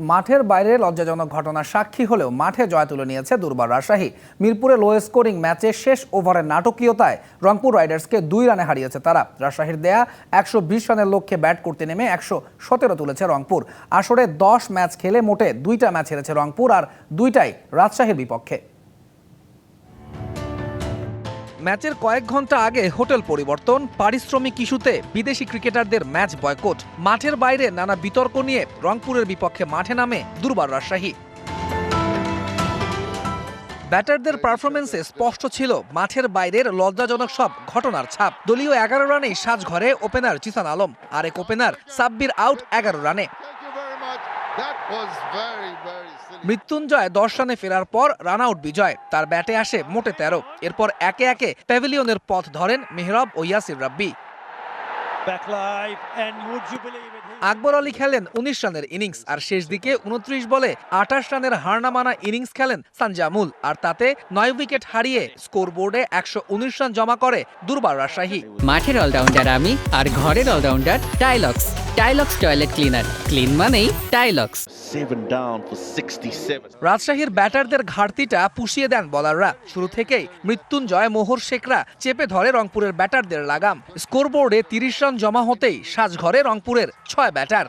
মাঠের বাইরে লজ্জাজনক ঘটনার সাক্ষী হলেও মাঠে জয় তুলে নিয়েছে দুর্বার রাজশাহী। মিরপুরে লো স্কোরিং ম্যাচে শেষ ওভারের নাটকীয়তায় রংপুর রাইডার্সকে দুই রানে হারিয়েছে তারা। রাজশাহীর দেয়া একশো বিশ রানের লক্ষ্যে ব্যাট করতে নেমে একশো সতেরো তুলেছে রংপুর। আসরে দশ ম্যাচ খেলে মোটে দুইটা ম্যাচ হেরেছে রংপুর আর দুইটাই রাজশাহীর বিপক্ষে। ম্যাচের কয়েক ঘণ্টা আগে হোটেল পরিবর্তন, পারিশ্রমিক ইস্যুতে বিদেশি ক্রিকেটারদের ম্যাচ বয়কট, মাঠের বাইরে নানা বিতর্ক নিয়ে রংপুরের বিপক্ষে মাঠে নামে দুর্বার রাজশাহী। ব্যাটারদের পারফরমেন্সে স্পষ্ট ছিল মাঠের বাইরের লজ্জাজনক সব ঘটনার ছাপ। দলীয় এগারো রানেই সাজঘরে ওপেনার জিসান আলম আরেক ওপেনার সাব্বির আউট এগারো রানে। মৃত্যুঞ্জয় দশ রানে ফেরার পর রান আউট বিজয়। তার ব্যাটে আসে মোটে তেরো। এরপর একে একে প্যাভিলিয়নের পথ ধরেন মেহরাব ও ইয়াসির রাব্বি। আকবর আলী খেলেন উনিশ রানের ইনিংস আর শেষ দিকে উনত্রিশ বলে আঠাশ রানের হারনামানা ইনিংস খেলেন সানজামুল আর তাতে নয় উইকেট হারিয়ে স্কোর বোর্ডে একশো উনিশ রান জমা করে দুর্বার রাজশাহী। মাঠের অলরাউন্ডার আমি আর ঘরের all rounder Tylox. Tylox toilet cleaner clean মানেই টাইলক্স seven down for 67. রাজশাহীর ব্যাটারদের ঘাটতিটা পুষিয়ে দেন বলাররা। শুরু থেকেই মৃত্যুঞ্জয় মোহর শেখরা চেপে ধরে রংপুরের ব্যাটারদের লাগাম। স্কোরবোর্ডে তিরিশ রান জমা হতেই সাজঘরে রংপুরের ছয় ব্যাটার.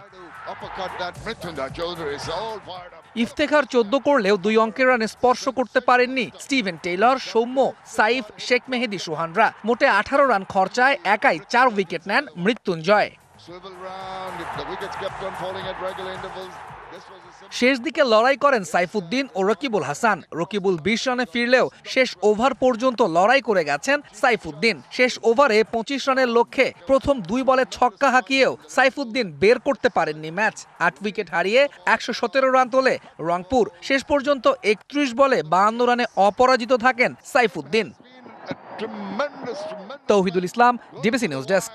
ইফতেখার চোদ্দ করলেও দুই অঙ্কের রানে স্পর্শ করতে পারেননি স্টিভেন টেইলর সৌম্য সাইফ শেখ মেহেদি সোহানরা। মোটে আঠারো রান খরচায় একাই চার উইকেট নেন Mrityunjay. Swivel round. The wickets kept on falling at regular intervals, this was a simple. শেষ দিকে লড়াই করেন সাইফুদ্দিন ও রকিবুল হাসান রকিবুল বিশ রানে ফিরলেও শেষ ওভার পর্যন্ত লড়াই করে গেছেন সাইফুদ্দিন শেষ ওভারে পঁচিশ রানের লক্ষ্যে প্রথম দুই বলে ছক্কা হাঁকিয়েও সাইফুদ্দিন বের করতে পারেননি ম্যাচ আট উইকেট হারিয়ে একশো সতেরো রান তোলে রংপুর শেষ পর্যন্ত একত্রিশ বলে বাহান্ন রানে অপরাজিত থাকেন Saifuddin. Tauhidul Islam DBC news desk